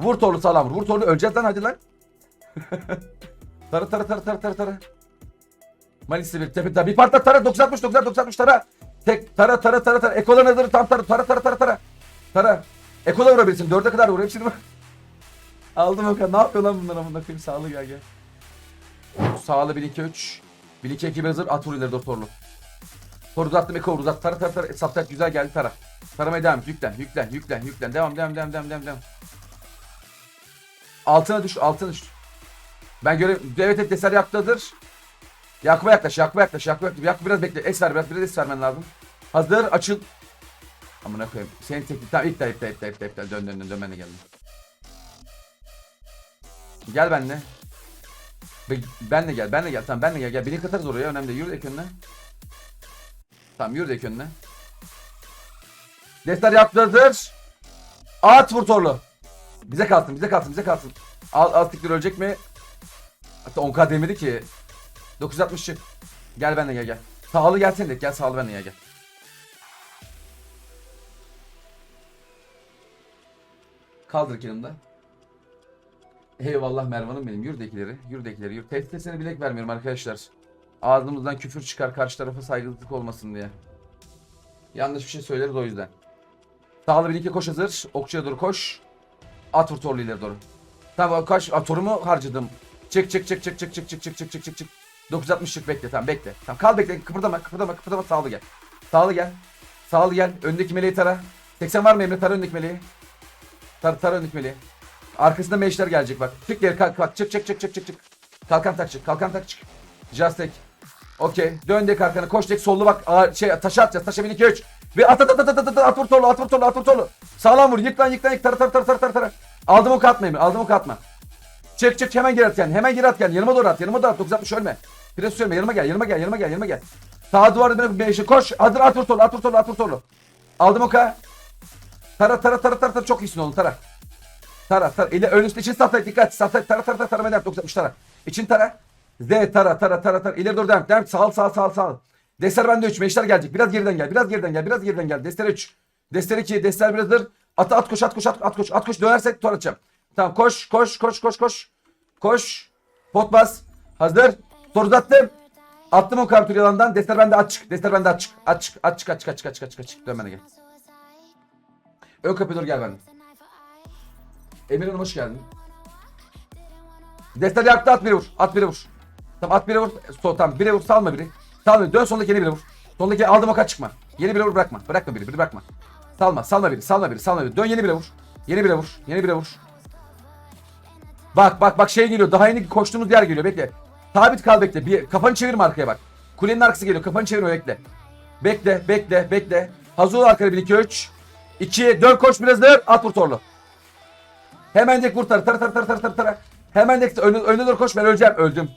Vur torlu sağlam vur. Vur torlu öleceğiz lan hadi lan. tara tara tara tara tara tara. Malis'i bir tepe bir parça tara 960 960 tara. Tek tara tara tara tara. Ekola nazarı tam tara tara tara tara tara. Tara. Ekola vurabilirsin. Dörde kadar vur. Hepsini. Aldım o kadar. Ne yapıyor lan bunlar amına koyayım? Sağlı gel gel. Sağlı 1 2 3. 1 2 2 hazır. At vur ileri doğru torlu. Tor uzattım Eko uzat. Tara tara tara. Saptak güzel geldi tara. Taramaya devam. Yüklen yüklen yüklen yüklen. Devam devam devam devam devam. Altına düş altına düş. Ben göre evet evet deser yaktadır. Yakup'a yaklaş, Yakup'a yaklaş, Yakup'a yaklaş. Yakup biraz bekle. Es ver biraz, biraz es vermen lazım. Hazır, açıl. Amına koyayım. Senin teknik. Tamam iptal, iptal, iptal, iptal, iptal. Dön, dön, dön, dön. Ben de geldim. Gel benle. Be- Benle gel, benle gel. Tamam benle gel. Gel. Beni katarız oraya. Önemli değil. Yürü ek önüne. Tamam yürü ek önüne. Destar yaptı hazır. At vur torlu. Bize kalsın, bize kalsın, bize kalsın. Al, al tikler ölecek mi? Hatta 10k demedi ki. 960 çık. Gel benimle gel gel. Sağlı gelsene de gel sağlı benimle gel gel. Kaldır yanımda. Eyvallah Mervan'ım benim. Yürü de ikileri. Yürü. Yürü. Testesine bilek vermiyorum arkadaşlar. Ağzımızdan küfür çıkar karşı tarafa saygısızlık olmasın diye. Yanlış bir şey söyleriz o yüzden. Sağlı bir iki koş hazır. Okçuya doğru koş. At vur torlu ileri doğru. Tamam kaç a, harcadım. Çık çık çık çık çık çık çık çık çık çık çık çık. 960 çık bekle tamam bekle. Tamam kal bekle kıpırdama kıpırdama kıpırdama sağlı gel. Sağlı gel. Sağlı gel. Öndeki meleği tara. 80 var mı Emre? Tara öndeki meleği. Tara, tara öndeki meleği. Arkasında meşler gelecek bak. Çık geri kalk bak. Çık çık çık çık çık çık. Kalkan tak çık. Kalkan tak çık. Just tek. Okey. Dön de kalkanı. Koş tek sollu bak. Aa, şey taşa atacağız. Taşa 1 2 3. Ve at at at at at at at vur torlu at vur torlu at vur torlu. Sağlam vur. Yık lan yık lan yık. Tara tara tara tara tara. Aldım ok atma Emre. Aldım ok atma. Çık çık hemen geri at. Hemen geri at. Yanıma doğru at. Yanıma doğru at. 960 ölme. Pres ölme. Yanıma gel. Yanıma gel. Yanıma gel. Yanıma gel. Sağ duvarda benim beşi. Koş. Hazır at vur torlu. At vur torlu. At vur. Aldım oka. Tara tara tara tara tara. Çok iyisin oğlum. Tara. Tara tara. Eli ön üstte için safta dikkat. Safta tara tara tara tara. Ben 960 tara. İçin tara. Z tara tara tara tara. İleri doğru devam. Devam. Sağ sağ sağ sağ. Dester bende 3. Meşler gelecek. Biraz geriden gel. Biraz geriden gel. Biraz geriden gel. Dester 3. Dester 2. Dester 1'dir. At at koş at koş at at koş. At koş dönersek tor atacağım. Tamam koş koş koş koş koş. Koş. Pot bas. Hazır. Tor uzattım. Attım o kartür yalandan. Dester bende aç çık. Dester bende aç çık. Aç çık. Aç çık. Aç çık. Aç çık. Aç çık. Dön bana gel. Ön kapıya doğru gel benimle. Emir Hanım hoş geldin. Dester yaktı at biri vur. At biri vur. Tamam at biri vur. Sol tamam biri vur salma biri. Salma dön sondaki yeni biri vur. Sondaki aldım o kaç çıkma. Yeni biri vur bırakma. Bırakma biri biri bırakma. Salma salma biri salma biri salma biri. Dön yeni bire vur. Yeni bire vur. Yeni bire vur. Bak bak bak şey geliyor. Daha yeni koştuğumuz yer geliyor. Bekle. Sabit kal bekle. Bir kafanı çevirme arkaya bak. Kulenin arkası geliyor. Kafanı çevirme bekle. Bekle bekle bekle. Hazır ol arkaya 1 2 3. 2 dön koş biraz dur. At vur torlu. Hemen dek vur tara tara tara tara tara tara. Hemen dek önüne, önüne doğru koş ben öleceğim. Öldüm.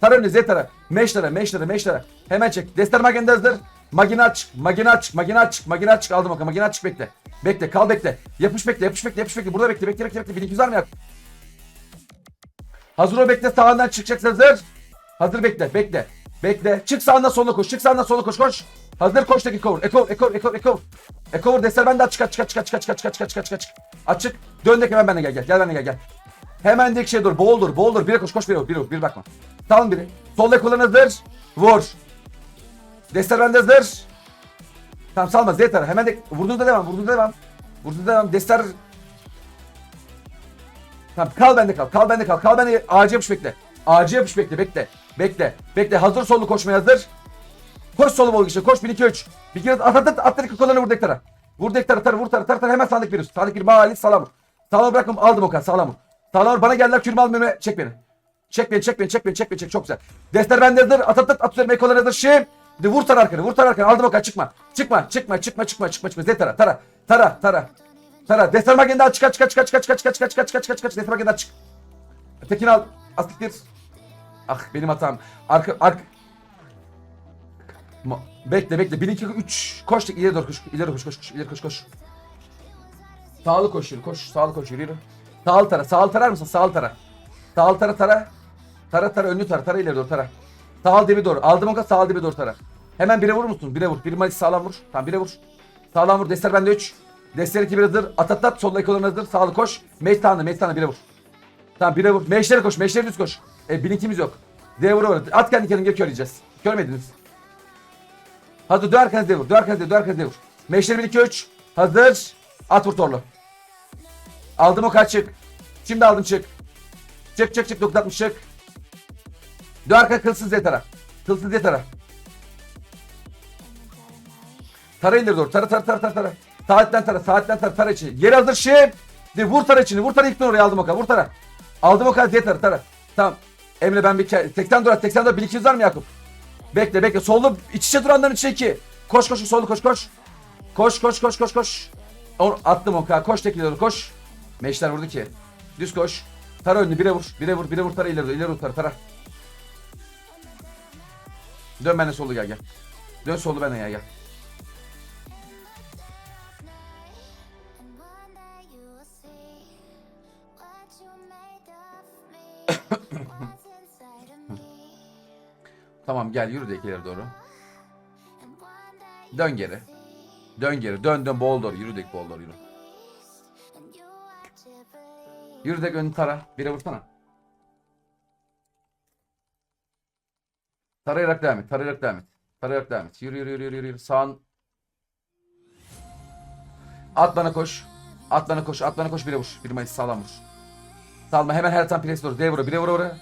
Tara önüne Z tara. Meş tara meş tara meş tara. Hemen çek. Dester magende hazır. Magina aç. Magina aç. Magina aç. Magina aç. Aldım bakalım. Magina aç bekle. Bekle kal bekle. Yapış bekle yapış bekle yapış bekle. Burada bekle bekle bekle bekle. 1200 var mı? Hazır ol bekle sağından çıkacak hazır. Hazır bekle bekle. Bekle. Çık sağından soluna koş. Çık sağından soluna koş koş. Hazır koş tek ekor. Ekor ekor ekor ekor. Ekor deser bende çık çık çık çık çık çık çık çık çık çık çık. Açık. Dön de hemen bana gel gel. Gel bana gel gel. Hemen dik şey dur. Bol dur. Bol dur. Bire koş koş bire vur. Bire vur. Bir bakma. Tamam biri. Sol ekolun hazır. Vur. Deser bende hazır. Tamam salma Z tara. Hemen de vurduğunda devam. Vurduğunda devam. Vurduğunda devam. Deser Tamam kal bende kal. Kal bende kal. Kal bende ağacı yapış bekle. Ağacı yapış bekle. Bekle. Bekle. Bekle. Hazır sollu koşmaya hazır. Koş solu bol işte. Koş 1 2 3. Bir kere at at at at at kollarını vur dektara. Vur dektara tar vur tar tar tar hemen sağlık bir. Sağlık bir mali sağlam vur. Sağlam bırakmam aldım o kadar. Sağlam vur bana geldiler kürümü almıyorum. Çek beni. Çek beni çek beni çek beni çek beni çek çok güzel. Dester bende hazır. At at at at üzerime kollarını hazır. Şimdi vur tar arkanı vur tar arkanı aldım o kadar çıkma. Çıkma çıkma çıkma çıkma çıkma çıkma. Zetara tara tara tara. Tara Dester magenda çık çık çık çık çık çık çık çık çık çık çık çık Dester magenda çık. Tekin al. Astiktir. Ah benim hatam. Arka arka Ma- bekle bekle. 1 2 3 koş ileri doğru koş. İleri koş koş koş. İleri koş koş. Sağlı koş yürü. Koş. Sağlı koş yürü. yürü. Sağlı tara. Sağlı tarar mısın? Sağlı tara. Sağlı tara tara. Tara tara önlü tara. Tara ileri doğru tara. Sağlı dibi doğru. Aldım o kadar sağlı dibi doğru tara. Hemen bire vurur musun? Bire vur. Bir malis sağlam vur. Tamam bire vur. Sağlam vur. Dester bende 3. Destleri iki bir hazır. At at at. Solla ekolarına hazır. Sağlı koş. Meş tane. Meş tane. Bire vur. Tamam bire vur. Meşlere koş. Meşlere düz koş. E, bilinkimiz yok. D vur vur. At kendi kendine geri körleyeceğiz. Görmediniz. Hadi dön arkanızda D vur. Dön arkanızda dön arkanızda D vur. Meşleri 1 2 3. Hazır. At vur torlu. Aldım o kaç çık. Şimdi aldım çık. Çık çık çık 960 çık. Dön arka kılsız yetara. Kılsız yetara. Tara ileri doğru. Tara tara tara tara tara. Saatten tara. Saatten tara. Tara içi. Yeri hazır şim. De vur tara içini. Vur tara ilk oraya aldım o kadar. Vur tara. Aldım o kadar diye tara tara. Tamam. Emre ben bir ke- 80 dur 80 dur. Bir iki var mı Yakup? Bekle bekle. Sollu iç içe duranların içine iki. Koş koş sollu koş koş. Koş koş koş koş koş. O, attım o kadar. Koş tekli doğru koş. Meşler vurdu ki. Düz koş. Tara önünü bire vur. Bire vur. Bire vur tara ileri doğru. İleri vur tara tara. Dön benimle solu gel gel. Dön solu benimle gel gel. Tamam gel yürü de ileri doğru. Dön geri. Dön geri. Dön dön bol doğru. Yürü de bol doğru yürü. Yürü de önünü tara. Bire vursana. Tarayarak devam et. Tarayarak devam et. Tarayarak devam et. Yürü yürü yürü yürü. yürü. Sağın. At bana koş. At bana koş. At bana koş. Bire vur. Bir mayıs sağlam vur. Salma. Hemen her tam pres doğru. D vura. Bire vura vura.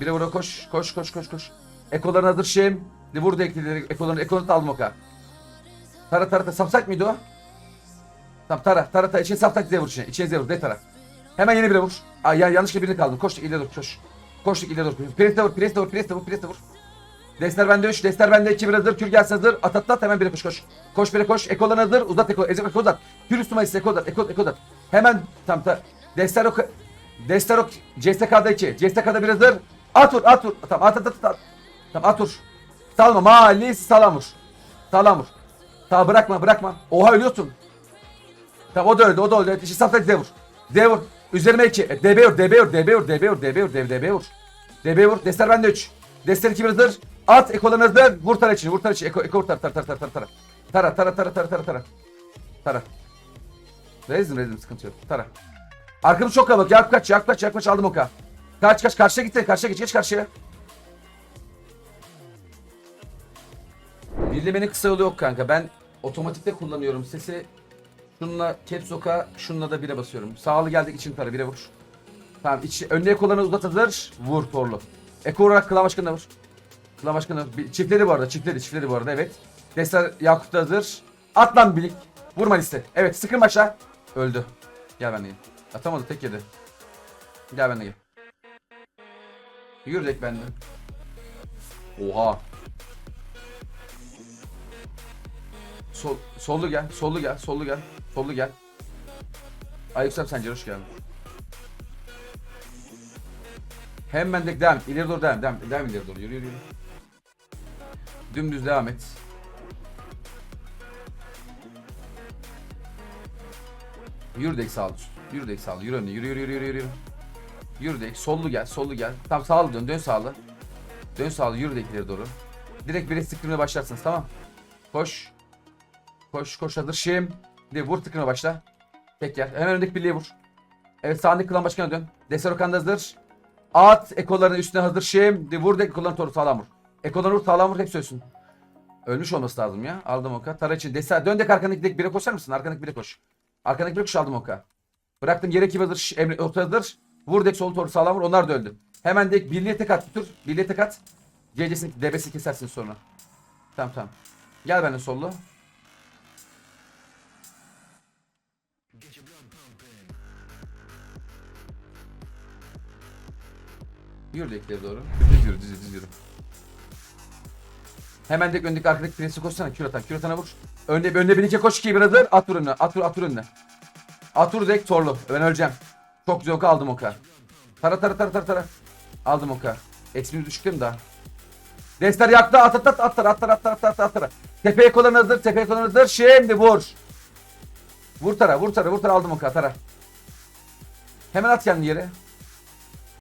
Bire vura koş. Koş koş koş koş. Ekoların hazır şeyim. De vur da eklileri. Ekoların. Ekoları da aldım o kadar. Tara tara tara. Sapsak mıydı o? Tamam tara. Tara tara. İçine sapsak Z vur içine. İçine Z vur. D tara. Hemen yeni bire vur. Ay ya yanlışlıkla birini kaldım. Koştuk ileri doğru koş. Koştuk ileri doğru. Pres de vur, pres de vur, pres de vur, pres de vur. Destler bende 3, destler bende 2 bir hazır. Kür gelsin hazır. At at at hemen bire koş koş. Koş bire koş. Ekolan hazır. Uzat eko. Ezek eko uzat. Kür üstüme ise eko uzat. Eko, eko uzat. Hemen tam ta. Destler ok. Destler ok. CSK'da 2. CSK'da bir hazır. At vur, at vur. Tamam at at at. at. Tamam at. Salma. Mali. Sağlam vur. Tamam bırakma bırakma. Oha ölüyorsun. Tamam o da öldü o da öldü. İşi safta Z vur. Z vur. Üzerime 2. E, DB vur DB vur DB vur DB vur DB vur DB vur. DB vur. Destler bende 3. Destler 2 bir hazır. At ekolan hazır. Vur tara için. Vur tara için. Eko, eko vur tara tara tara tara tara. Tara tara tara tara tara tara. Tara. Rezim rezim sıkıntı yok. Tara. Arkamız çok kalabalık. Kaç. Yakup kaç. Aldım oka. Kaç kaç. Karşıya gitti. Karşıya geç. Geç karşıya. Birlemenin kısa yolu yok kanka. Ben otomatikte kullanıyorum. Sesi şununla caps lock'a şununla da bire basıyorum. Sağlı geldik için para bire vur. Tamam iç, önüne kollarını uzat. Vur torlu. Eko olarak klan başkanına vur. Klan başkanına bir- çiftleri bu arada. Çiftleri çiftleri bu arada evet. Destar hazır. At lan birlik. Vurma liste. Evet sıkın başla. Öldü. Gel benimle gel. Atamadı tek yedi. Gel benimle gel. Yürü dek bende. Oha. Sol, sollu gel, sollu gel, sollu gel, sollu gel. Ayıpsam sence hoş geldin. Hemen de devam. İleri doğru devam, devam, devam ileri doğru. Yürü yürü yürü. Dümdüz devam et. Yürü dek sağlı. Yürü dek sağlı. Yürü önüne. Yürü yürü yürü yürü yürü. Yürü dek. Sollu gel, sollu gel. Tam sağlı dön, dön sağlı. Dön sağlı, yürü dek ileri doğru. Direkt bire sıktırmaya başlarsınız tamam. Koş. Koş koş hazır şim. De vur tıkına başla. Tek yer. Hemen öndeki birliğe vur. Evet sağındaki klan başkanına dön. Deser Okan hazır. At ekoların üstüne hazır şim. De vur de ekoların toru sağlam vur. Ekoları vur sağlam vur hepsi ölsün. Ölmüş olması lazım ya. Aldım oka. Tara için. Deser dön de arkandaki bire koşar mısın? Arkandaki bire koş. Arkandaki bire koş aldım oka. Bıraktım yere. Ş- Emre orta hazır. Vur dek sol toru sağlam vur. Onlar da öldü. Hemen dek birliğe tek at. Dur. Birliğe tek at. CC'sini debesini kesersin sonra. Tamam tamam. Gel benimle sollu. Yürü de ileri doğru. Düz yürü, düz yürü, düz yürü. Hemen de öndeki arkadaki presi koşsana. Kür atan, kür atana vur. Önde, önde bir iki koş iki brother. At vur önüne, at vur, at vur önüne. At vur dek torlu. Ben öleceğim. Çok güzel oka aldım oka. Tara tara tara tara tara. Aldım oka. Eksimiz değil mi daha? Destler yaktı. At at at at at at tara at tara at tara. Tepeye kolan hazır, tepeye kolan hazır. Şimdi vur. Vur tara, vur tara, vur tara aldım oka tara. Hemen at kendini yere.